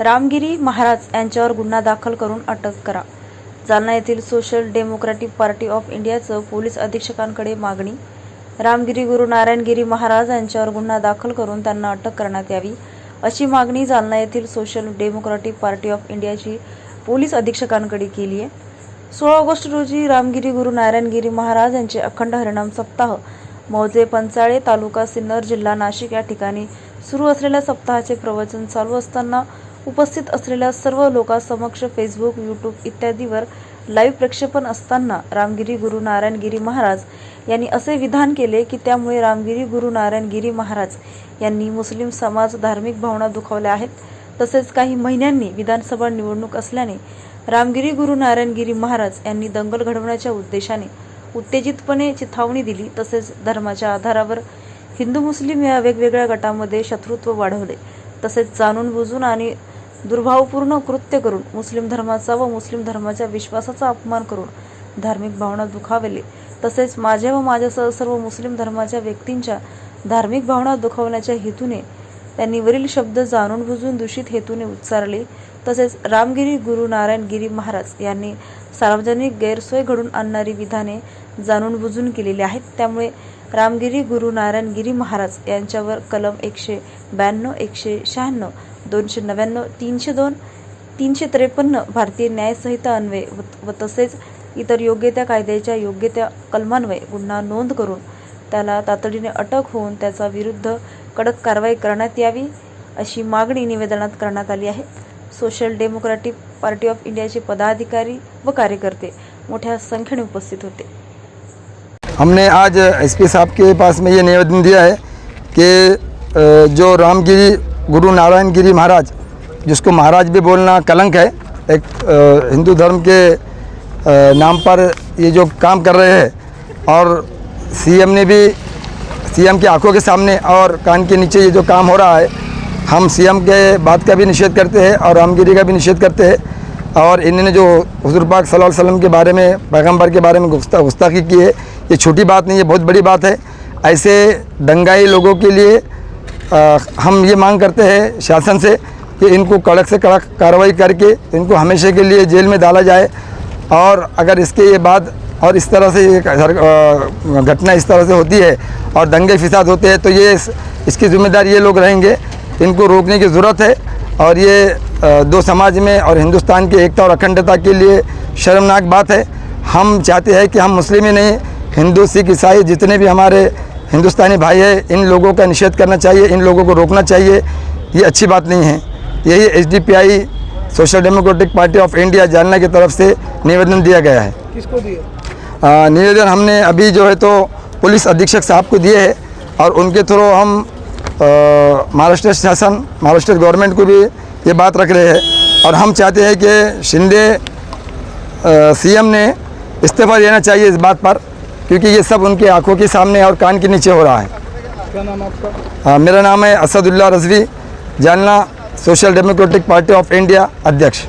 रामगिरी महाराज यांच्यावर गुन्हा दाखल करून अटक करा. जालना येथील सोशल डेमोक्रॅटिक पार्टी ऑफ इंडियाचं पोलीस अधीक्षकांकडे मागणी. रामगिरी गुरु नारायणगिरी महाराज यांच्यावर गुन्हा दाखल करून त्यांना अटक करण्यात यावी अशी मागणी जालना येथील सोशल डेमोक्रॅटिक पार्टी ऑफ इंडियाची पोलीस अधीक्षकांकडे केली आहे. सोळा ऑगस्ट रोजी रामगिरी गुरु नारायणगिरी महाराज यांचे अखंड हरिणाम सप्ताह मौजे पंचाळे तालुका सिन्नर जिल्हा नाशिक या ठिकाणी सुरू असलेल्या सप्ताहाचे प्रवचन चालू असताना उपस्थित असलेल्या सर्व लोकांसमक्ष फेसबुक यूट्यूब इत्यादीवर लाईव्ह प्रक्षेपण असताना रामगिरी गुरु नारायणगिरी महाराज यांनी असे विधान केले की त्यामुळे रामगिरी गुरु नारायणगिरी महाराज यांनी मुस्लिम समाज धार्मिक भावना दुखावल्या आहेत. तसेच काही महिन्यांनी विधानसभा निवडणूक असल्याने रामगिरी गुरु नारायणगिरी महाराज यांनी दंगल घडवण्याच्या उद्देशाने उत्तेजितपणे चिथावणी दिली. तसेच धर्माच्या आधारावर हिंदू मुस्लिम या वेगवेगळ्या गटामध्ये शत्रुत्व वाढवले. तसेच जाणून बुजून आणि दुर्भावपूर्ण कृत्य करून मुस्लिम धर्माचा व मुस्लिम धर्माच्या विश्वासाचा अपमान करून धार्मिक भावना दुखावले. तसेच माझ्या व माझ्यासह सर्व मुस्लिम धर्माच्या व्यक्तींच्या धार्मिक भावना दुखावण्याच्या हेतूने त्यांनी वरील शब्द जाणून बुजून दूषित हेतूने उच्चारले. तसेच रामगिरी गुरु नारायणगिरी महाराज यांनी सार्वजनिक गैरसोय घडून आणणारी विधाने जाणून बुजून केलेली आहेत. त्यामुळे रामगिरी गुरु नारायणगिरी महाराज यांच्यावर कलम एकशे ब्याण्णव एकशे शहाण्णव दोनशे नव्याण्णव तीनशे दोन तीनशे त्रेपन्न भारतीय न्यायसंहिता अन्वये व- तसेच इतर योग्य त्या कायद्याच्या योग्य त्या कलमान्वये गुन्हा नोंद करून त्याला तातडीने अटक होऊन त्याचा विरुद्ध कडक कारवाई करण्यात यावी अशी मागणी निवेदनात करण्यात आली आहे. सोशल डेमोक्रॅटिक पार्टी ऑफ इंडियाचे पदाधिकारी व कार्यकर्ते मोठ्या संख्येने उपस्थित होते. हमने आज एसपी साहब के पास में ये निवेदन दिया है कि जो रामगिरी गुरु नारायण गिरी महाराज, जिसको महाराज भी बोलना कलंक है, एक हिंदू धर्म के नाम पर ये जो काम कर रहे हैं, और सीएम ने भी, सीएम की आँखों के सामने और कान के नीचे ये जो काम हो रहा है, हम सीएम के बात का भी निषेध करते हैं और रामगिरी का भी निषेध करते हैं, और इन्होंने जो हजूर पाक सल्लल्लाहु अलैहि वसल्लम के बारे में, पैगंबर के बारे में गुस्ता गुस्ताखी की है, ये छोटी बात नहीं है बहुत बड़ी बात है, ऐसे दंगाई लोगों के लिए आ, हम ये मांग करते हैं शासन से कि इनको कड़क से कड़क कार्रवाई करके इनको हमेशा के लिए जेल में डाला जाए और अगर इसके ये बाद और इस तरह से ये घटना इस तरह से होती है और दंगे फिसाद होते हैं तो ये इस- इसकी जिम्मेदार ये लोग रहेंगे। इनको रोकने की ज़रूरत है और ये दो समाज में और हिंदुस्तान की एकता और अखंडता के लिए शर्मनाक बात है। हम चाहते हैं कि हम मुस्लिम ही नहीं हिंदू सिख ईसाई जितने भी हमारे हिंदुस्तानी भाई है इन लोगों का निषेध करना चाहिए इन लोगों को रोकना चाहिए ये अच्छी बात नहीं है। यही H social democratic party of India Jalna की तरफ़ से निवेदन दिया गया है। किसको आ, निवेदन हमने अभी जो है तो पुलिस अधीक्षक साहब को दिए है और उनके थ्रू हम महाराष्ट्र शासन महाराष्ट्र गवर्नमेंट को भी ये बात रख रहे हैं। और हम चाहते हैं कि शिंदे सीएम ने इस्तीफा देना चाहिए इस बात पर। क्योंकि ये सब उनके आंखों के सामने और कान के नीचे हो रहा है। क्या नाम आपका? आ, मेरा नाम है Asadullah Razvi Jalna social democratic party of India अध्यक्ष।